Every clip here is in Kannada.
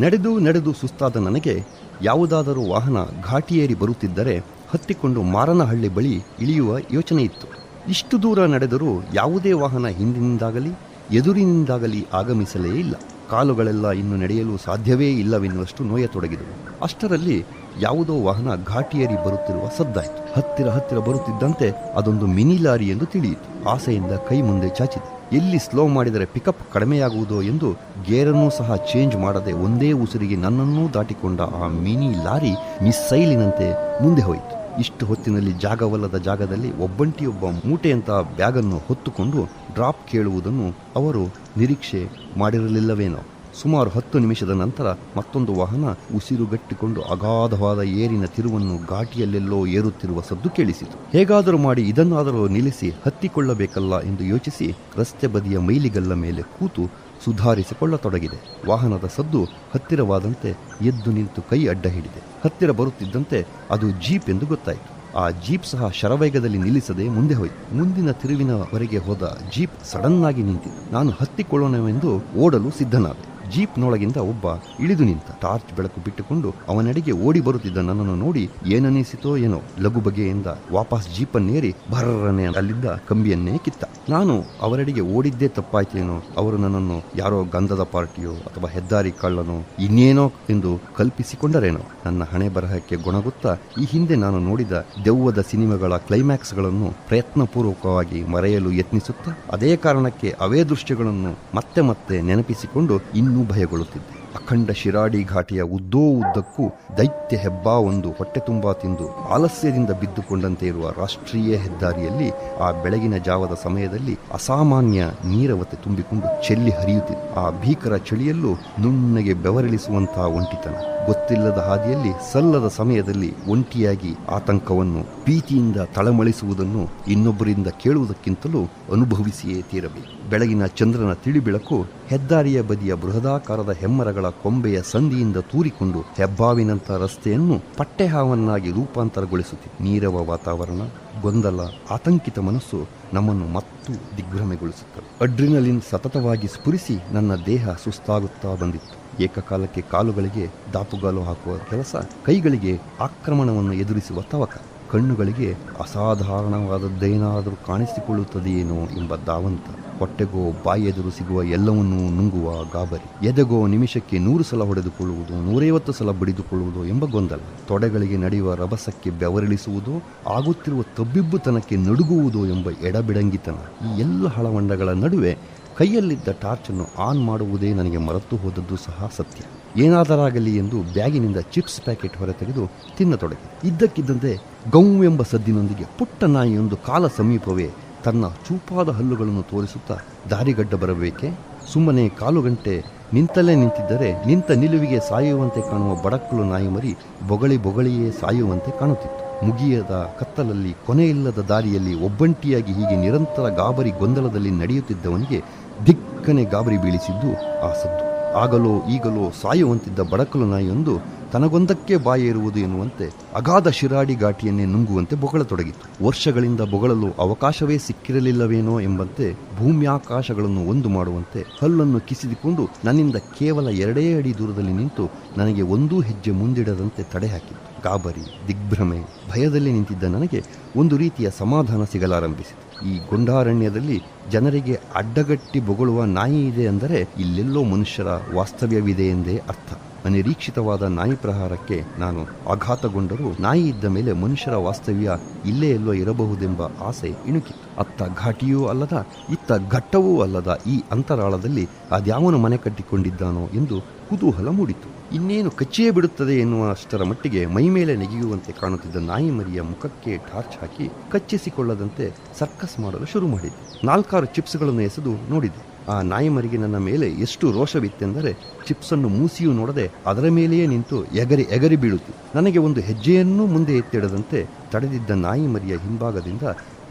ನಡೆದು ನಡೆದು ಸುಸ್ತಾದ ನನಗೆ ಯಾವುದಾದರೂ ವಾಹನ ಘಾಟಿಯೇರಿ ಬರುತ್ತಿದ್ದರೆ ಹತ್ತಿಕೊಂಡು ಮಾರನಹಳ್ಳಿ ಬಳಿ ಇಳಿಯುವ ಯೋಚನೆ ಇತ್ತು. ಇಷ್ಟು ದೂರ ನಡೆದರೂ ಯಾವುದೇ ವಾಹನ ಹಿಂದಿನಿಂದಾಗಲಿ, ಎದುರಿನಿಂದಾಗಲಿ ಆಗಮಿಸಲೇ ಇಲ್ಲ. ಕಾಲುಗಳೆಲ್ಲ ಇನ್ನು ನಡೆಯಲು ಸಾಧ್ಯವೇ ಇಲ್ಲವೆನ್ನುವಷ್ಟು ನೋಯತೊಡಗಿದವು ಅಷ್ಟರಲ್ಲಿ ಯಾವುದೋ ವಾಹನ ಘಾಟಿಯೇರಿ ಬರುತ್ತಿರುವ ಸದ್ದಾಯಿತು. ಹತ್ತಿರ ಹತ್ತಿರ ಬರುತ್ತಿದ್ದಂತೆ ಅದೊಂದು ಮಿನಿ ಲಾರಿ ಎಂದು ತಿಳಿಯಿತು. ಆಸೆಯಿಂದ ಕೈ ಮುಂದೆ ಚಾಚಿದೆ. ಎಲ್ಲಿ ಸ್ಲೋ ಮಾಡಿದರೆ ಪಿಕಪ್ ಕಡಿಮೆಯಾಗುವುದೋ ಎಂದು ಗೇರನ್ನು ಸಹ ಚೇಂಜ್ ಮಾಡದೆ ಒಂದೇ ಉಸಿರಿಗೆ ನನ್ನನ್ನೂ ದಾಟಿಕೊಂಡ ಆ ಮಿನಿ ಲಾರಿ ಮಿಸ್ಸೈಲಿನಂತೆ ಮುಂದೆ ಹೋಯಿತು. ಇಷ್ಟು ಹೊತ್ತಿನಲ್ಲಿ ಜಾಗವಲ್ಲದ ಜಾಗದಲ್ಲಿ ಒಬ್ಬಂಟಿಯೊಬ್ಬ ಮೂಟೆಯಂತಹ ಬ್ಯಾಗನ್ನು ಹೊತ್ತುಕೊಂಡು ಡ್ರಾಪ್ ಕೇಳುವುದನ್ನು ಅವರು ನಿರೀಕ್ಷೆ ಮಾಡಿರಲಿಲ್ಲವೇನೋ. ಸುಮಾರು ಹತ್ತು ನಿಮಿಷದ ನಂತರ ಮತ್ತೊಂದು ವಾಹನ ಉಸಿರುಗಟ್ಟಿಕೊಂಡು ಅಗಾಧವಾದ ಏರಿನ ತಿರುವನ್ನು ಘಾಟಿಯಲ್ಲೆಲ್ಲೋ ಏರುತ್ತಿರುವ ಸದ್ದು ಕೇಳಿಸಿತು. ಹೇಗಾದರೂ ಮಾಡಿ ಇದನ್ನಾದರೂ ನಿಲ್ಲಿಸಿ ಹತ್ತಿಕೊಳ್ಳಬೇಕಲ್ಲ ಎಂದು ಯೋಚಿಸಿ ರಸ್ತೆ ಬದಿಯ ಮೈಲಿಗಲ್ಲ ಮೇಲೆ ಕೂತು ಸುಧಾರಿಸಿಕೊಳ್ಳತೊಡಗಿದೆ. ವಾಹನದ ಸದ್ದು ಹತ್ತಿರವಾದಂತೆ ಎದ್ದು ನಿಂತು ಕೈ ಅಡ್ಡ ಹಿಡಿದೆ. ಹತ್ತಿರ ಬರುತ್ತಿದ್ದಂತೆ ಅದು ಜೀಪ್ ಎಂದು ಗೊತ್ತಾಯಿತು. ಆ ಜೀಪ್ ಸಹ ಶರವೇಗದಲ್ಲಿ ನಿಲ್ಲಿಸದೆ ಮುಂದೆ ಹೋಯಿತು. ಮುಂದಿನ ತಿರುವಿನವರೆಗೆ ಹೋದ ಜೀಪ್ ಸಡನ್ ಆಗಿ ನಿಂತಿತು. ನಾನು ಹತ್ತಿಕೊಳ್ಳೋಣವೆಂದು ಓಡಲು ಸಿದ್ಧನಾದೆ. ಜೀಪ್ನೊಳಗಿಂದ ಒಬ್ಬ ಇಳಿದು ನಿಂತ ಟಾರ್ಚ್ ಬೆಳಕು ಬಿಟ್ಟುಕೊಂಡು ಅವನಡೆಗೆ ಓಡಿ ಬರುತ್ತಿದ್ದ ನನ್ನನ್ನು ನೋಡಿ ಏನನಿಸಿತೋ ಏನೋ ಲಘು ಬಗೆಯಿಂದ ವಾಪಸ್ ಜೀಪನ್ನೇರಿ ಭರ್ರನೆ ಅಲ್ಲಿದ್ದ ಕಂಬಿಯನ್ನೇ ಕಿತ್ತ. ನಾನು ಅವರೆಡೆಗೆ ಓಡಿದ್ದೇ ತಪ್ಪಾಯ್ತೇನೋ, ಅವರು ನನ್ನನ್ನು ಯಾರೋ ಗಂಧದ ಪಾರ್ಟಿಯೋ ಅಥವಾ ಹೆದ್ದಾರಿ ಕಳ್ಳನೋ ಇನ್ನೇನೋ ಎಂದು ಕಲ್ಪಿಸಿಕೊಂಡರೇನೋ. ನನ್ನ ಹಣೆ ಬರಹಕ್ಕೆ ಗುಣಗುತ್ತಾ ಈ ಹಿಂದೆ ನಾನು ನೋಡಿದ ದೆವ್ವದ ಸಿನಿಮಾಗಳ ಕ್ಲೈಮ್ಯಾಕ್ಸ್ಗಳನ್ನು ಪ್ರಯತ್ನಪೂರ್ವಕವಾಗಿ ಮರೆಯಲು ಯತ್ನಿಸುತ್ತಾ, ಅದೇ ಕಾರಣಕ್ಕೆ ಅವೇ ದೃಶ್ಯಗಳನ್ನು ಮತ್ತೆ ಮತ್ತೆ ನೆನಪಿಸಿಕೊಂಡು ಇನ್ನೂ ಭಯಗೊಳ್ಳುತ್ತಿದ್ದೆ. ಅಖಂಡ ಶಿರಾಡಿ ಘಾಟಿಯ ಉದ್ದೋ ಉದ್ದಕ್ಕೂ ದೈತ್ಯ ಹೆಬ್ಬಾ ಒಂದು ಹೊಟ್ಟೆ ತುಂಬಾ ತಿಂದು ಆಲಸ್ಯದಿಂದ ಬಿದ್ದುಕೊಂಡಂತೆ ಇರುವ ರಾಷ್ಟ್ರೀಯ ಹೆದ್ದಾರಿಯಲ್ಲಿ ಆ ಬೆಳಗಿನ ಜಾವದ ಸಮಯದಲ್ಲಿ ಅಸಾಮಾನ್ಯ ನೀರವತೆ ತುಂಬಿಕೊಂಡು ಚೆಲ್ಲಿ ಹರಿಯುತ್ತಿದೆ ಆ ಭೀಕರ ಚಳಿಯಲ್ಲೂ ನುಣ್ಣಗೆ ಬೆವರಿಳಿಸುವಂತಹ ಒಂಟಿತನ. ಗೊತ್ತಿಲ್ಲದ ಹಾದಿಯಲ್ಲಿ ಸಲ್ಲದ ಸಮಯದಲ್ಲಿ ಒಂಟಿಯಾಗಿ ಆತಂಕವನ್ನು ಪ್ರೀತಿಯಿಂದ ತಳಮಳಿಸುವುದನ್ನು ಇನ್ನೊಬ್ಬರಿಂದ ಕೇಳುವುದಕ್ಕಿಂತಲೂ ಅನುಭವಿಸಿಯೇ ತೀರಬೇಕು. ಬೆಳಗಿನ ಚಂದ್ರನ ತಿಳಿಬೆಳಕು ಹೆದ್ದಾರಿಯ ಬದಿಯ ಬೃಹದಾಕಾರದ ಹೆಮ್ಮರಗಳ ಕೊಂಬೆಯ ಸಂದಿಯಿಂದ ತೂರಿಕೊಂಡು ಹೆಬ್ಬಾವಿನಂಥ ರಸ್ತೆಯನ್ನು ಪಟ್ಟೆಹಾವನ್ನಾಗಿ ರೂಪಾಂತರಗೊಳಿಸುತ್ತಿದೆ ನೀರವ ವಾತಾವರಣ, ಗೊಂದಲ, ಆತಂಕಿತ ಮನಸ್ಸು ನಮ್ಮನ್ನು ಮತ್ತು ದಿಗ್ಭ್ರಮೆಗೊಳಿಸುತ್ತದೆ ಅಡ್ರಿನಲಿನ್ ಸತತವಾಗಿ ಸ್ಫುರಿಸಿ ನನ್ನ ದೇಹ ಸುಸ್ತಾಗುತ್ತಾ ಬಂದಿತ್ತು. ಏಕಕಾಲಕ್ಕೆ ಕಾಲುಗಳಿಗೆ ದಾಪುಗಾಲು ಹಾಕುವ ಕೆಲಸ ಕೈಗಳಿಗೆ ಆಕ್ರಮಣವನ್ನು ಎದುರಿಸುವ ತವಕ. ಕಣ್ಣುಗಳಿಗೆ ಅಸಾಧಾರಣವಾದದ್ದೇನಾದರೂ ಕಾಣಿಸಿಕೊಳ್ಳುತ್ತದೆಯೇನೋ ಎಂಬ ದಾವಂತ ಹೊಟ್ಟೆಗೋ ಬಾಯಿ ಎದುರು ಸಿಗುವ ಎಲ್ಲವನ್ನೂ ನುಂಗುವ ಗಾಬರಿ. ಎದೆಗೋ ನಿಮಿಷಕ್ಕೆ ನೂರು ಸಲ ಹೊಡೆದುಕೊಳ್ಳುವುದು, ನೂರೈವತ್ತು ಸಲ ಬಡಿದುಕೊಳ್ಳುವುದು ಎಂಬ ಗೊಂದಲ. ತೊಡೆಗಳಿಗೆ ನಡೆಯುವ ರಭಸಕ್ಕೆ ಬೆವರಿಳಿಸುವುದು, ಆಗುತ್ತಿರುವ ತಬ್ಬಿಬ್ಬುತನಕ್ಕೆ ನಡುಗುವುದು ಎಂಬ ಎಡಬಿಡಂಗಿತನ. ಈ ಎಲ್ಲ ಹಳವಂಡಗಳ ನಡುವೆ ಕೈಯಲ್ಲಿದ್ದ ಟಾರ್ಚನ್ನು ಆನ್ ಮಾಡುವುದೇ ನನಗೆ ಮರೆತು ಹೋದದ್ದು ಸಹ ಸತ್ಯ. ಏನಾದರಾಗಲಿ ಎಂದು ಬ್ಯಾಗಿನಿಂದ ಚಿಪ್ಸ್ ಪ್ಯಾಕೆಟ್ ಹೊರತೆಗೆದು ತಿನ್ನತೊಡಗಿ. ಇದ್ದಕ್ಕಿದ್ದಂತೆ ಗೌ ಎಂಬ ಸದ್ದಿನೊಂದಿಗೆ ಪುಟ್ಟ ನಾಯಿಯೊಂದು ಕಾಲ ಸಮೀಪವೇ ತನ್ನ ಚೂಪಾದ ಹಲ್ಲುಗಳನ್ನು ತೋರಿಸುತ್ತಾ ದಾರಿಗಡ್ಡ ಬರಬೇಕೆ? ಸುಮ್ಮನೆ ಕಾಲು ಗಂಟೆ ನಿಂತಲೇ ನಿಂತಿದ್ದರೆ ನಿಂತ ನಿಲುವಿಗೆ ಸಾಯುವಂತೆ ಕಾಣುವ ಬಡಕ್ಕಲು ನಾಯಿ ಮರಿ ಬೊಗಳಿ ಬೊಗಳಿಯೇ ಸಾಯುವಂತೆ ಕಾಣುತ್ತಿತ್ತು. ಮುಗಿಯದ ಕತ್ತಲಲ್ಲಿ ಕೊನೆಯಿಲ್ಲದ ದಾರಿಯಲ್ಲಿ ಒಬ್ಬಂಟಿಯಾಗಿ ಹೀಗೆ ನಿರಂತರ ಗಾಬರಿ ಗೊಂದಲದಲ್ಲಿ ನಡೆಯುತ್ತಿದ್ದವನಿಗೆ ದಿಕ್ಕನೆ ಗಾಬರಿ ಬೀಳಿಸಿದ್ದು ಆ ಸದ್ದು. ಆಗಲೋ ಈಗಲೋ ಸಾಯುವಂತಿದ್ದ ಬಡಕಲು ನಾಯಿಯೊಂದು ತನಗೊಂದಕ್ಕೆ ಬಾಯೇರುವುದು ಎನ್ನುವಂತೆ ಅಗಾಧ ಶಿರಾಡಿ ಘಾಟಿಯನ್ನೇ ನುಂಗುವಂತೆ ಬೊಗಳತೊಡಗಿತು. ವರ್ಷಗಳಿಂದ ಬೊಗಳಲು ಅವಕಾಶವೇ ಸಿಕ್ಕಿರಲಿಲ್ಲವೇನೋ ಎಂಬಂತೆ ಭೂಮ್ಯಾಕಾಶಗಳನ್ನು ಒಂದು ಮಾಡುವಂತೆ ಹಲ್ಲನ್ನು ಕಿಸಿದುಕೊಂಡು ನನ್ನಿಂದ ಕೇವಲ ಎರಡೇ ಅಡಿ ದೂರದಲ್ಲಿ ನಿಂತು ನನಗೆ ಒಂದೂ ಹೆಜ್ಜೆ ಮುಂದಿಡದಂತೆ ತಡೆ ಹಾಕಿತು ಗಾಬರಿ, ದಿಗ್ಭ್ರಮೆ, ಭಯದಲ್ಲಿ ನಿಂತಿದ್ದ ನನಗೆ ಒಂದು ರೀತಿಯ ಸಮಾಧಾನ ಸಿಗಲಾರಂಭಿಸಿತು. ಈ ಗೊಂಡಾರಣ್ಯದಲ್ಲಿ ಜನರಿಗೆ ಅಡ್ಡಗಟ್ಟಿ ಬೊಗಳುವ ನಾಯಿ ಇದೆ ಅಂದರೆ ಇಲ್ಲೆಲ್ಲೋ ಮನುಷ್ಯರ ವಾಸ್ತವ್ಯವಿದೆ ಎಂದೇ ಅರ್ಥ. ಅನಿರೀಕ್ಷಿತವಾದ ನಾಯಿ ಪ್ರಹಾರಕ್ಕೆ ನಾನು ಆಘಾತಗೊಂಡರೂ ನಾಯಿ ಇದ್ದ ಮೇಲೆ ಮನುಷ್ಯರ ವಾಸ್ತವ್ಯ ಇಲ್ಲೇ ಎಲ್ಲೋ ಇರಬಹುದೆಂಬ ಆಸೆ ಇಣುಕಿತ್ತು. ಅತ್ತ ಘಾಟಿಯೂ ಅಲ್ಲದ, ಇತ್ತ ಘಟ್ಟವೂ ಅಲ್ಲದ ಈ ಅಂತರಾಳದಲ್ಲಿ ಅದ್ಯಾವನು ಮನೆ ಕಟ್ಟಿಕೊಂಡಿದ್ದಾನೋ ಎಂದು ಕುತೂಹಲ ಮೂಡಿತು. ಇನ್ನೇನು ಕಚ್ಚಿಯೇ ಬಿಡುತ್ತದೆ ಎನ್ನುವ ಅಷ್ಟರ ಮಟ್ಟಿಗೆ ಮೈಮೇಲೆ ನೆಗೆಯುವಂತೆ ಕಾಣುತ್ತಿದ್ದ ನಾಯಿ ಮರಿಯ ಮುಖಕ್ಕೆ ಟಾರ್ಚ್ ಹಾಕಿ ಕಚ್ಚಿಸಿಕೊಳ್ಳದಂತೆ ಸರ್ಕಸ್ ಮಾಡಲು ಶುರು ಮಾಡಿದೆ. ನಾಲ್ಕಾರು ಚಿಪ್ಸ್ಗಳನ್ನು ಎಸೆದು ನೋಡಿದೆ. ಆ ನಾಯಿ ಮರಿಗೆ ನನ್ನ ಮೇಲೆ ಎಷ್ಟು ರೋಷವಿತ್ತೆಂದರೆ ಚಿಪ್ಸನ್ನು ಮೂಸಿಯೂ ನೋಡದೆ ಅದರ ಮೇಲೆಯೇ ನಿಂತು ಎಗರಿ ಎಗರಿ ಬೀಳುತ್ತು ನನಗೆ ಒಂದು ಹೆಜ್ಜೆಯನ್ನೂ ಮುಂದೆ ಎತ್ತಿಡದಂತೆ ತಡೆದಿದ್ದ ನಾಯಿ ಮರಿಯ ಹಿಂಭಾಗದಿಂದ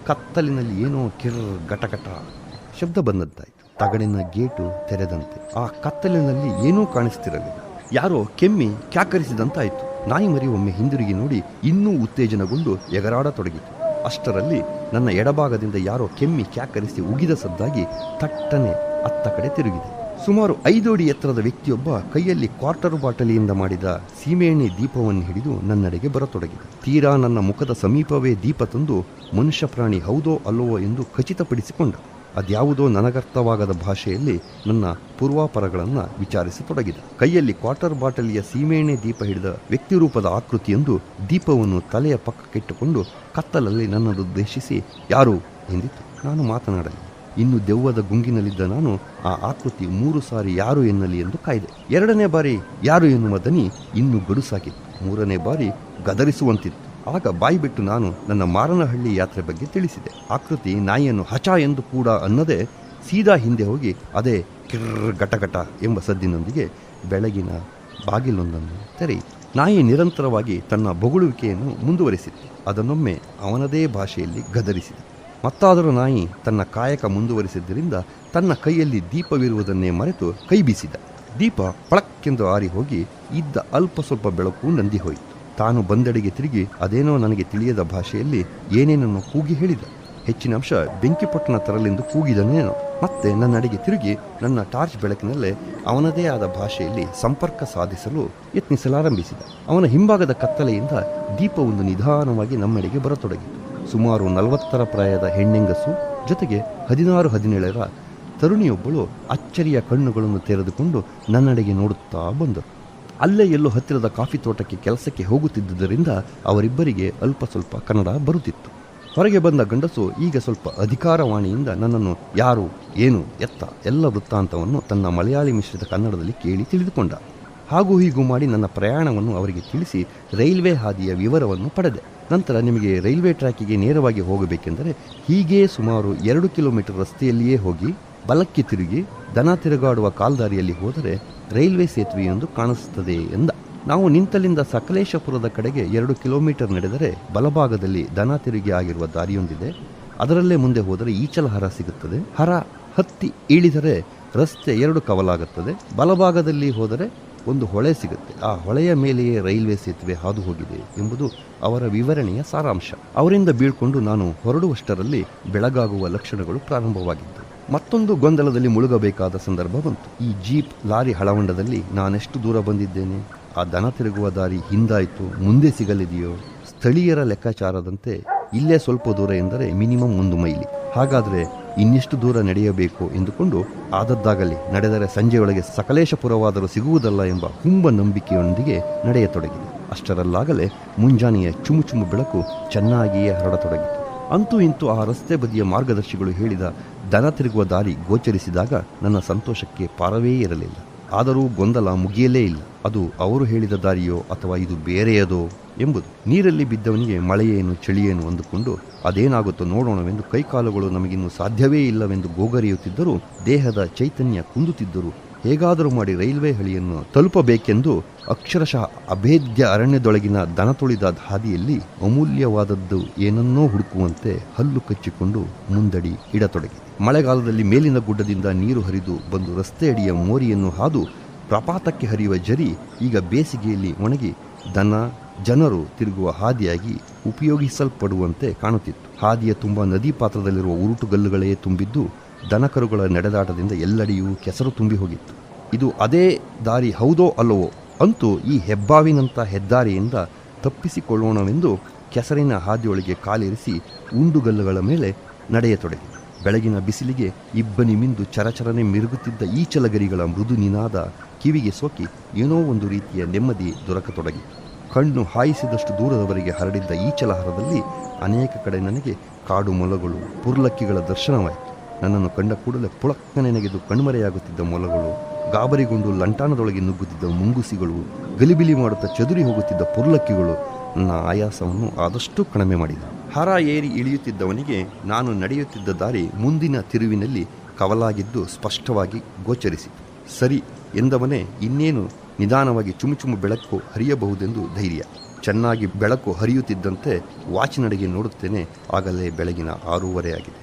ಕತ್ತಲಿನಲ್ಲಿ ಏನೋ ಕಿರ್ ಗಟಗಟ ಶಬ್ದ ಬಂದಂತಾಯಿತು. ತಗಡಿನ ಗೇಟು ತೆರೆದಂತೆ. ಆ ಕತ್ತಲಿನಲ್ಲಿ ಏನೂ ಕಾಣಿಸ್ತಿರಲಿಲ್ಲ. ಯಾರೋ ಕೆಮ್ಮಿ ಕ್ಯಾಕರಿಸಿದಂತಾಯಿತು. ನಾಯಿ ಮರಿ ಒಮ್ಮೆ ಹಿಂದಿರುಗಿ ನೋಡಿ ಇನ್ನೂ ಉತ್ತೇಜನಗೊಂಡು ಎಗರಾಡತೊಡಗಿತು. ಅಷ್ಟರಲ್ಲಿ ನನ್ನ ಎಡಭಾಗದಿಂದ ಯಾರೋ ಕೆಮ್ಮಿ ಕ್ಯಾಕರಿಸಿ ಉಗಿದ ಸದ್ದಾಗಿ ತಟ್ಟನೆ ಅತ್ತ ಕಡೆ ತಿರುಗಿದೆ. ಸುಮಾರು ಐದು ಅಡಿ ಎತ್ತರದ ವ್ಯಕ್ತಿಯೊಬ್ಬ ಕೈಯಲ್ಲಿ ಕ್ವಾರ್ಟರ್ ಬಾಟಲಿಯಿಂದ ಮಾಡಿದ ಸೀಮೆಎಣ್ಣೆ ದೀಪವನ್ನು ಹಿಡಿದು ನನ್ನೆಡೆಗೆ ಬರತೊಡಗಿದ. ತೀರಾ ನನ್ನ ಮುಖದ ಸಮೀಪವೇ ದೀಪ ತಂದು ಮನುಷ್ಯ ಪ್ರಾಣಿ ಹೌದೋ ಅಲ್ಲವೋ ಎಂದು ಖಚಿತಪಡಿಸಿಕೊಂಡ. ಅದ್ಯಾವುದೋ ನನಗರ್ಥವಾಗದ ಭಾಷೆಯಲ್ಲಿ ನನ್ನ ಪೂರ್ವಾಪರಗಳನ್ನು ವಿಚಾರಿಸತೊಡಗಿದ. ಕೈಯಲ್ಲಿ ಕ್ವಾರ್ಟರ್ ಬಾಟಲಿಯ ಸೀಮೆಎಣ್ಣೆ ದೀಪ ಹಿಡಿದ ವ್ಯಕ್ತಿ ರೂಪದ ಆಕೃತಿಯೊಂದು ದೀಪವನ್ನು ತಲೆಯ ಪಕ್ಕಕ್ಕಿಟ್ಟುಕೊಂಡು ಕತ್ತಲಲ್ಲಿ ನನ್ನನ್ನು ಉದ್ದೇಶಿಸಿ ಯಾರು? ಎಂದಿತು. ನಾನು ಮಾತನಾಡಲಿ. ಇನ್ನು ದೆವ್ವದ ಗುಂಗಿನಲ್ಲಿದ್ದ ನಾನು ಆ ಆಕೃತಿ ಮೂರು ಸಾರಿ ಯಾರು ಎನ್ನಲಿ ಎಂದು ಕಾಯ್ದೆ. ಎರಡನೇ ಬಾರಿ ಯಾರು ಎನ್ನುವ ದನಿ ಇನ್ನೂ ಗಡುಸಾಗಿತ್ತು. ಮೂರನೇ ಬಾರಿ ಗದರಿಸುವಂತಿತ್ತು. ಆಗ ಬಾಯಿ ಬಿಟ್ಟು ನಾನು ನನ್ನ ಮಾರನಹಳ್ಳಿ ಯಾತ್ರೆ ಬಗ್ಗೆ ತಿಳಿಸಿದೆ. ಆಕೃತಿ ನಾಯಿಯನ್ನು ಹಚ ಎಂದು ಕೂಡ ಅನ್ನದೆ ಸೀದಾ ಹಿಂದೆ ಹೋಗಿ ಅದೇ ಕಿರ್ರ ಘಟಘಟ ಎಂಬ ಸದ್ದಿನೊಂದಿಗೆ ಬೆಳಗಿನ ಬಾಗಿಲೊಂದನ್ನು ತೆರೆಯಿತು. ನಾಯಿ ನಿರಂತರವಾಗಿ ತನ್ನ ಬೊಗಳುವಿಕೆಯನ್ನು ಮುಂದುವರಿಸಿತ್ತು ಅದನ್ನೊಮ್ಮೆ ಅವನದೇ ಭಾಷೆಯಲ್ಲಿ ಗದರಿಸಿದೆ. ಮತ್ತಾದರೂ ನಾಯಿ ತನ್ನ ಕಾಯಕ ಮುಂದುವರಿಸಿದ್ದರಿಂದ ತನ್ನ ಕೈಯಲ್ಲಿ ದೀಪವಿರುವುದನ್ನೇ ಮರೆತು ಕೈ ಬೀಸಿದ. ದೀಪ ಪಳಕ್ಕೆಂದು ಆರಿ ಹೋಗಿ ಇದ್ದ ಅಲ್ಪ ಸ್ವಲ್ಪ ಬೆಳಕು ನಂದಿ ಹೋಯಿತು ತಾನು ಬಂದೆಡೆಗೆ ತಿರುಗಿ ಅದೇನೋ ನನಗೆ ತಿಳಿಯದ ಭಾಷೆಯಲ್ಲಿ ಏನೇನನ್ನು ಕೂಗಿ ಹೇಳಿದ. ಹೆಚ್ಚಿನ ಅಂಶ ಬೆಂಕಿಪೊಟ್ಟಣ ತರಲೆಂದು ಕೂಗಿದನೇನೋ ಮತ್ತೆ ನನ್ನಡೆಗೆ ತಿರುಗಿ ನನ್ನ ಟಾರ್ಚ್ ಬೆಳಕಿನಲ್ಲೇ ಅವನದೇ ಆದ ಭಾಷೆಯಲ್ಲಿ ಸಂಪರ್ಕ ಸಾಧಿಸಲು ಯತ್ನಿಸಲಾರಂಭಿಸಿದ. ಅವನ ಹಿಂಭಾಗದ ಕತ್ತಲೆಯಿಂದ ದೀಪವೊಂದು ನಿಧಾನವಾಗಿ ನಮ್ಮೆಡೆಗೆ ಬರತೊಡಗಿತು. ಸುಮಾರು ನಲವತ್ತರ ಪ್ರಾಯದ ಹೆಣ್ಣೆಂಗಸು, ಜೊತೆಗೆ ಹದಿನಾರು, ಹದಿನೇಳರ ತರುಣಿಯೊಬ್ಬಳು ಅಚ್ಚರಿಯ ಕಣ್ಣುಗಳನ್ನು ತೆರೆದುಕೊಂಡು ನನ್ನಡೆಗೆ ನೋಡುತ್ತಾ ಬಂದರು ಅಲ್ಲೇ ಎಲ್ಲೋ ಹತ್ತಿರದ ಕಾಫಿ ತೋಟಕ್ಕೆ ಕೆಲಸಕ್ಕೆ ಹೋಗುತ್ತಿದ್ದುದರಿಂದ ಅವರಿಬ್ಬರಿಗೆ ಅಲ್ಪ ಸ್ವಲ್ಪ ಕನ್ನಡ ಬರುತ್ತಿತ್ತು. ಹೊರಗೆ ಬಂದ ಗಂಡಸು ಈಗ ಸ್ವಲ್ಪ ಅಧಿಕಾರವಾಣಿಯಿಂದ ನನ್ನನ್ನು ಯಾರು, ಏನು, ಎತ್ತ ಎಲ್ಲ ವೃತ್ತಾಂತವನ್ನು ತನ್ನ ಮಲಯಾಳಿ ಮಿಶ್ರಿತ ಕನ್ನಡದಲ್ಲಿ ಕೇಳಿ ತಿಳಿದುಕೊಂಡ. ಹಾಗೂ ಹೀಗೂ ಮಾಡಿ ನನ್ನ ಪ್ರಯಾಣವನ್ನು ಅವರಿಗೆ ತಿಳಿಸಿ ರೈಲ್ವೆ ಹಾದಿಯ ವಿವರವನ್ನು ಪಡೆದೆ. ನಂತರ ನಿಮಗೆ ರೈಲ್ವೆ ಟ್ರ್ಯಾಕಿಗೆ ನೇರವಾಗಿ ಹೋಗಬೇಕೆಂದರೆ ಹೀಗೆ ಸುಮಾರು ಎರಡು ಕಿಲೋಮೀಟರ್ ರಸ್ತೆಯಲ್ಲಿಯೇ ಹೋಗಿ, ಬಲಕ್ಕೆ ತಿರುಗಿ, ದನ ತಿರುಗಾಡುವ ಕಾಲ್ದಾರಿಯಲ್ಲಿ ಹೋದರೆ ರೈಲ್ವೆ ಸೇತುವೆಯೊಂದು ಕಾಣಿಸುತ್ತದೆ ಎಂದ. ನಾವು ನಿಂತಲ್ಲಿಂದ ಸಕಲೇಶಪುರದ ಕಡೆಗೆ ಎರಡು ಕಿಲೋಮೀಟರ್ ನಡೆದರೆ ಬಲಭಾಗದಲ್ಲಿ ದನ ತಿರುಗಿ ಆಗಿರುವ ದಾರಿಯೊಂದಿದೆ. ಅದರಲ್ಲೇ ಮುಂದೆ ಹೋದರೆ ಈಚಲ ಹರ ಸಿಗುತ್ತದೆ. ಹರ ಹತ್ತಿ ಇಳಿದರೆ ರಸ್ತೆ ಎರಡು ಕವಲಾಗುತ್ತದೆ. ಬಲಭಾಗದಲ್ಲಿ ಹೋದರೆ ಒಂದು ಹೊಳೆ ಸಿಗುತ್ತೆ. ಆ ಹೊಳೆಯ ಮೇಲೆಯೇ ರೈಲ್ವೆ ಸೇತುವೆ ಹಾದು ಹೋಗಿದೆ ಎಂಬುದು ಅವರ ವಿವರಣೆಯ ಸಾರಾಂಶ. ಅವರಿಂದ ಬೀಳ್ಕೊಂಡು ನಾನು ಹೊರಡುವಷ್ಟರಲ್ಲಿ ಬೆಳಗಾಗುವ ಲಕ್ಷಣಗಳು ಪ್ರಾರಂಭವಾಗಿದ್ದವು. ಮತ್ತೊಂದು ಗೊಂದಲದಲ್ಲಿ ಮುಳುಗಬೇಕಾದ ಸಂದರ್ಭ ಬಂತು. ಈ ಜೀಪ್ ಲಾರಿ ಹಳವಂಡದಲ್ಲಿ ನಾನೆಷ್ಟು ದೂರ ಬಂದಿದ್ದೇನೆ? ಆ ದನ ತಿರುಗುವ ದಾರಿ ಹಿಂದಾಯಿತು. ಮುಂದೆ ಸಿಗಲಿದೆಯೋ? ಸ್ಥಳೀಯರ ಲೆಕ್ಕಾಚಾರದಂತೆ ಇಲ್ಲೇ ಸ್ವಲ್ಪ ದೂರ ಎಂದರೆ ಮಿನಿಮಮ್ ಒಂದು ಮೈಲಿ. ಹಾಗಾದರೆ ಇನ್ನೆಷ್ಟು ದೂರ ನಡೆಯಬೇಕು ಎಂದುಕೊಂಡು ಆದದ್ದಾಗಲಿ ನಡೆದರೆ ಸಂಜೆಯೊಳಗೆ ಸಕಲೇಶಪುರವಾದರೂ ಸಿಗುವುದಲ್ಲ ಎಂಬ ಹುಂಬ ನಂಬಿಕೆಯೊಂದಿಗೆ ನಡೆಯತೊಡಗಿದೆ. ಅಷ್ಟರಲ್ಲಾಗಲೇ ಮುಂಜಾನೆಯ ಚುಮು ಚುಮು ಬೆಳಕು ಚೆನ್ನಾಗಿಯೇ ಹರಡತೊಡಗಿತು ಅಂತೂ ಇಂತೂ ಆ ರಸ್ತೆ ಬದಿಯ ಮಾರ್ಗದರ್ಶಿಗಳು ಹೇಳಿದ ದನ ತಿರುಗುವ ದಾರಿ ಗೋಚರಿಸಿದಾಗ ನನ್ನ ಸಂತೋಷಕ್ಕೆ ಪಾರವೇ ಇರಲಿಲ್ಲ. ಆದರೂ ಗೊಂದಲ ಮುಗಿಯಲೇ ಇಲ್ಲ. ಅದು ಅವರು ಹೇಳಿದ ದಾರಿಯೋ ಅಥವಾ ಇದು ಬೇರೆಯದೋ ಎಂಬುದು. ನೀರಲ್ಲಿ ಬಿದ್ದವನಿಗೆ ಮಳೆಯೇನು, ಚಳಿಯೇನು ಅಂದುಕೊಂಡು ಅದೇನಾಗುತ್ತೋ ನೋಡೋಣವೆಂದು ಕೈಕಾಲುಗಳು ನಮಗಿನ್ನೂ ಸಾಧ್ಯವೇ ಇಲ್ಲವೆಂದು ಗೋಗರಿಯುತ್ತಿದ್ದರೂ ದೇಹದ ಚೈತನ್ಯ ಕುಂದುತ್ತಿದ್ದರೂ ಹೇಗಾದರೂ ಮಾಡಿ ರೈಲ್ವೆ ಹಳಿಯನ್ನು ತಲುಪಬೇಕೆಂದು ಅಕ್ಷರಶಃ ಅಭೇದ್ಯ ಅರಣ್ಯದೊಳಗಿನ ದನ ತುಳಿದ ಹಾದಿಯಲ್ಲಿ ಅಮೂಲ್ಯವಾದದ್ದು ಏನನ್ನೋ ಹುಡುಕುವಂತೆ ಹಲ್ಲು ಕಚ್ಚಿಕೊಂಡು ಮುಂದಡಿ ಇಡತೊಡಗಿ. ಮಳೆಗಾಲದಲ್ಲಿ ಮೇಲಿನ ಗುಡ್ಡದಿಂದ ನೀರು ಹರಿದು ಬಂದು ರಸ್ತೆಯಡಿಯ ಮೋರಿಯನ್ನು ಹಾದು ಪ್ರಪಾತಕ್ಕೆ ಹರಿಯುವ ಜರಿ ಈಗ ಬೇಸಿಗೆಯಲ್ಲಿ ಒಣಗಿ ದನ, ಜನರು ತಿರುಗುವ ಹಾದಿಯಾಗಿ ಉಪಯೋಗಿಸಲ್ಪಡುವಂತೆ ಕಾಣುತ್ತಿತ್ತು. ಹಾದಿಯ ತುಂಬ ನದಿ ಪಾತ್ರದಲ್ಲಿರುವ ಉರುಟುಗಲ್ಲುಗಳೇ ತುಂಬಿದ್ದು ದನಕರುಗಳ ನಡೆದಾಟದಿಂದ ಎಲ್ಲೆಡೆಯೂ ಕೆಸರು ತುಂಬಿ ಹೋಗಿತ್ತು. ಇದು ಅದೇ ದಾರಿ ಹೌದೋ ಅಲ್ಲವೋ ಅಂತೂ ಈ ಹೆಬ್ಬಾವಿನಂಥ ಹೆದ್ದಾರಿಯಿಂದ ತಪ್ಪಿಸಿಕೊಳ್ಳೋಣವೆಂದು ಕೆಸರಿನ ಹಾದಿಯೊಳಗೆ ಕಾಲಿರಿಸಿ ಉಂಡುಗಲ್ಲುಗಳ ಮೇಲೆ ನಡೆಯತೊಡಗಿ ಬೆಳಗಿನ ಬಿಸಿಲಿಗೆ ಇಬ್ಬನಿ ಮಿಂದು ಚರಚರನೆ ಮಿರುಗುತ್ತಿದ್ದ ಈಚಲಗರಿಗಳ ಮೃದು ನಿನಾದ ಕಿವಿಗೆ ಸೋಕಿ ಏನೋ ಒಂದು ರೀತಿಯ ನೆಮ್ಮದಿ ದೊರಕತೊಡಗಿ ಕಣ್ಣು ಹಾಯಿಸಿದಷ್ಟು ದೂರದವರೆಗೆ ಹರಡಿದ್ದ ಈಚಲಹರದಲ್ಲಿ ಅನೇಕ ಕಡೆ ನನಗೆ ಕಾಡು ಮೊಲಗಳು ಪುರ್ಲಕ್ಕಿಗಳ ದರ್ಶನವಾಯಿತು. ನನ್ನನ್ನು ಕಂಡ ಕೂಡಲೇ ಪುಳಕ್ಕ ನೆಗೆದು ಕಣ್ಮರೆಯಾಗುತ್ತಿದ್ದ ಮೊಲಗಳು, ಗಾಬರಿಗೊಂಡು ಲಂಟಾನದೊಳಗೆ ನುಗ್ಗುತ್ತಿದ್ದ ಮುಂಗುಸಿಗಳು, ಗಲಿಬಿಲಿ ಮಾಡುತ್ತಾ ಚದುರಿ ಹೋಗುತ್ತಿದ್ದ ಪುರ್ಲಕ್ಕಿಗಳು ನನ್ನ ಆಯಾಸವನ್ನು ಆದಷ್ಟು ಕಡಿಮೆ ಮಾಡಿದ ಹರ ಏರಿ ಇಳಿಯುತ್ತಿದ್ದವನಿಗೆ ನಾನು ನಡೆಯುತ್ತಿದ್ದ ದಾರಿ ಮುಂದಿನ ತಿರುವಿನಲ್ಲಿ ಕವಲಾಗಿದ್ದು ಸ್ಪಷ್ಟವಾಗಿ ಗೋಚರಿಸಿತು. ಸರಿ ಎಂದವನೇ ಇನ್ನೇನು ನಿಧಾನವಾಗಿ ಚುಮುಚುಮು ಬೆಳಕು ಹರಿಯಬಹುದೆಂದು ಧೈರ್ಯ. ಚೆನ್ನಾಗಿ ಬೆಳಕು ಹರಿಯುತ್ತಿದ್ದಂತೆ ವಾಚಿನಡೆಗೆ ನೋಡುತ್ತೇನೆ, ಆಗಲೇ ಬೆಳಗಿನ ಆರೂವರೆ ಆಗಿದೆ.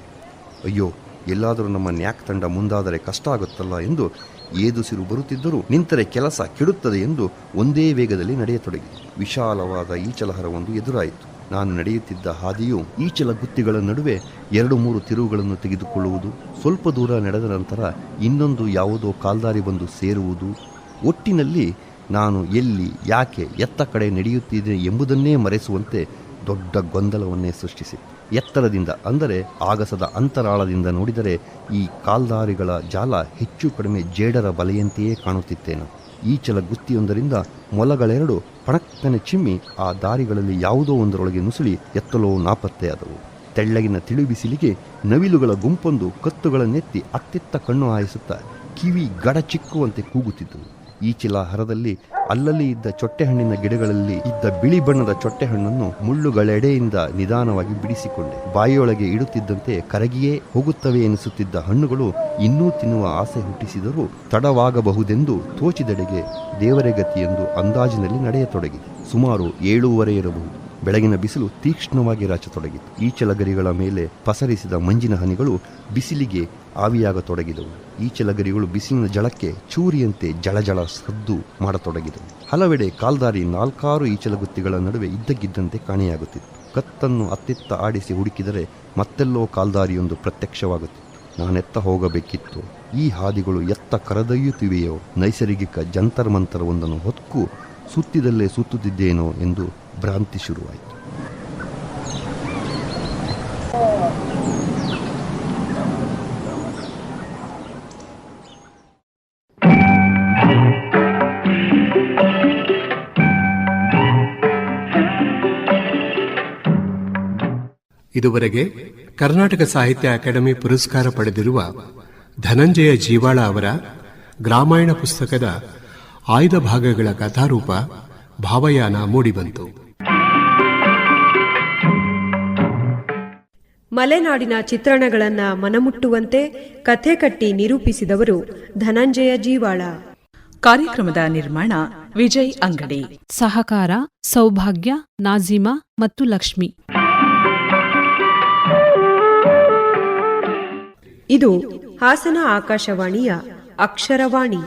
ಅಯ್ಯೋ ಎಲ್ಲಾದರೂ ನಮ್ಮ ನ್ಯಾಕ್ ತಂಡ ಮುಂದಾದರೆ ಕಷ್ಟ ಆಗುತ್ತಲ್ಲ ಎಂದು ಏದುಸಿರು ಬರುತ್ತಿದ್ದರೂ ನಿಂತರೆ ಕೆಲಸ ಕೆಡುತ್ತದೆ ಎಂದು ಒಂದೇ ವೇಗದಲ್ಲಿ ನಡೆಯತೊಡಗಿ. ವಿಶಾಲವಾದ ಈಚಲಹರವೊಂದು ಎದುರಾಯಿತು. ನಾನು ನಡೆಯುತ್ತಿದ್ದ ಹಾದಿಯು ಈಚಲ ಗುತ್ತಿಗಳ ನಡುವೆ ಎರಡು ಮೂರು ತಿರುವುಗಳನ್ನು ತೆಗೆದುಕೊಳ್ಳುವುದು, ಸ್ವಲ್ಪ ದೂರ ನಡೆದ ನಂತರ ಇನ್ನೊಂದು ಯಾವುದೋ ಕಾಲ್ದಾರಿ ಬಂದು ಸೇರುವುದು, ಒಟ್ಟಿನಲ್ಲಿ ನಾನು ಎಲ್ಲಿ, ಯಾಕೆ, ಎತ್ತ ಕಡೆ ನಡೆಯುತ್ತಿದೆ ಎಂಬುದನ್ನೇ ಮರೆಸುವಂತೆ ದೊಡ್ಡ ಗೊಂದಲವನ್ನೇ ಸೃಷ್ಟಿಸಿ ಎತ್ತರದಿಂದ, ಅಂದರೆ ಆಗಸದ ಅಂತರಾಳದಿಂದ ನೋಡಿದರೆ ಈ ಕಾಲ್ದಾರಿಗಳ ಜಾಲ ಹೆಚ್ಚು ಕಡಿಮೆ ಜೇಡರ ಬಲೆಯಂತೆಯೇ ಕಾಣುತ್ತಿತ್ತೇನು. ಈಚಲ ಗುತ್ತಿಯೊಂದರಿಂದ ಮೊಲಗಳೆರಡು ಪಣಕ್ಕನೆ ಚಿಮ್ಮಿ ಆ ದಾರಿಗಳಲ್ಲಿ ಯಾವುದೋ ಒಂದರೊಳಗೆ ನುಸುಳಿ ಎತ್ತಲೋ ನಾಪತ್ತೆಯಾದವು ತೆಳ್ಳಗಿನ ತಿಳಿಬಿಸಿಲಿಗೆ ನವಿಲುಗಳ ಗುಂಪೊಂದು ಕತ್ತುಗಳನ್ನೆತ್ತಿ ಅತ್ತಿತ್ತ ಕಣ್ಣು ಹಾಯಿಸುತ್ತಾ ಕಿವಿ ಗಡಚಿಕ್ಕುವಂತೆ ಕೂಗುತ್ತಿದ್ದವು ಈಚಿಲ ಹರದಲ್ಲಿ ಅಲ್ಲಲ್ಲಿ ಇದ್ದ ಚೊಟ್ಟೆಹಣ್ಣಿನ ಗಿಡಗಳಲ್ಲಿ ಇದ್ದ ಬಿಳಿ ಬಣ್ಣದ ಚೊಟ್ಟೆಹಣ್ಣನ್ನು ಮುಳ್ಳುಗಳೆಡೆಯಿಂದ ನಿಧಾನವಾಗಿ ಬಿಡಿಸಿಕೊಂಡೆ. ಬಾಯಿಯೊಳಗೆ ಇಡುತ್ತಿದ್ದಂತೆ ಕರಗಿಯೇ ಹೋಗುತ್ತವೆ ಎನಿಸುತ್ತಿದ್ದ ಹಣ್ಣುಗಳು ಇನ್ನೂ ತಿನ್ನುವ ಆಸೆ ಹುಟ್ಟಿಸಿದರೂ ತಡವಾಗಬಹುದೆಂದು ತೋಚಿದೆಡೆಗೆ ದೇವರ ಎಂದು ಅಂದಾಜಿನಲ್ಲಿ ನಡೆಯತೊಡಗಿದೆ. ಸುಮಾರು ಏಳೂವರೆ ಇರಬಹುದು. ಬೆಳಗಿನ ಬಿಸಿಲು ತೀಕ್ಷ್ಣವಾಗಿ ರಾಚತೊಡಗಿತು. ಈಚಲಗರಿಗಳ ಮೇಲೆ ಪಸರಿಸಿದ ಮಂಜಿನ ಹನಿಗಳು ಬಿಸಿಲಿಗೆ ಆವಿಯಾಗತೊಡಗಿದವು. ಈಚಲಗರಿಗಳು ಬಿಸಿಲಿನ ಜಳಕ್ಕೆ ಚೂರಿಯಂತೆ ಜಳಜಳ ಸದ್ದು ಮಾಡತೊಡಗಿದವು. ಹಲವೆಡೆ ಕಾಲ್ದಾರಿ ನಾಲ್ಕಾರು ಈಚಲಗುತ್ತಿಗಳ ನಡುವೆ ಇದ್ದಕ್ಕಿದ್ದಂತೆ ಕಾಣೆಯಾಗುತ್ತಿತ್ತು. ಕತ್ತನ್ನು ಅತ್ತಿತ್ತ ಆಡಿಸಿ ಹುಡುಕಿದರೆ ಮತ್ತೆಲ್ಲೋ ಕಾಲ್ದಾರಿಯೊಂದು ಪ್ರತ್ಯಕ್ಷವಾಗುತ್ತಿತ್ತು. ನಾನೆತ್ತ ಹೋಗಬೇಕಿತ್ತು. ಈ ಹಾದಿಗಳು ಎತ್ತ ಕರೆದೊಯ್ಯುತ್ತಿವೆಯೋ? ನೈಸರ್ಗಿಕ ಜಂತರ್ ಮಂತರವೊಂದನ್ನು ಹೊಕ್ಕು ಸುತ್ತಿದಲ್ಲೇ ಸುತ್ತುತ್ತಿದ್ದೇನೋ ಎಂದು ಭ್ರಾಂತಿ ಶುರುವಾಯಿತು. ಇದುವರೆಗೆ ಕರ್ನಾಟಕ ಸಾಹಿತ್ಯ ಅಕಾಡೆಮಿ ಪುರಸ್ಕಾರ ಪಡೆದಿರುವ ಧನಂಜಯ ಜೀವಾಳ ಅವರ ಗ್ರಾಮಾಯಣ ಪುಸ್ತಕದ ಆಯ್ದ ಭಾಗಗಳ ಕಥಾರೂಪ ಭಾವಯಾನ ಮೂಡಿಬಂತು. ಮಲೆನಾಡಿನ ಚಿತ್ರಣಗಳನ್ನ ಮನಮುಟ್ಟುವಂತೆ ಕಥೆ ಕಟ್ಟಿ ನಿರೂಪಿಸಿದವರು ಧನಂಜಯ ಜೀವಾಳ. ಕಾರ್ಯಕ್ರಮದ ನಿರ್ಮಾಣ ವಿಜಯ್ ಅಂಗಡಿ. ಸಹಕಾರ ಸೌಭಾಗ್ಯ ನಾಜಿಮಾ ಮತ್ತು ಲಕ್ಷ್ಮಿ. ಇದು ಹಾಸನ ಆಕಾಶವಾಣಿಯ ಅಕ್ಷರವಾಣಿ.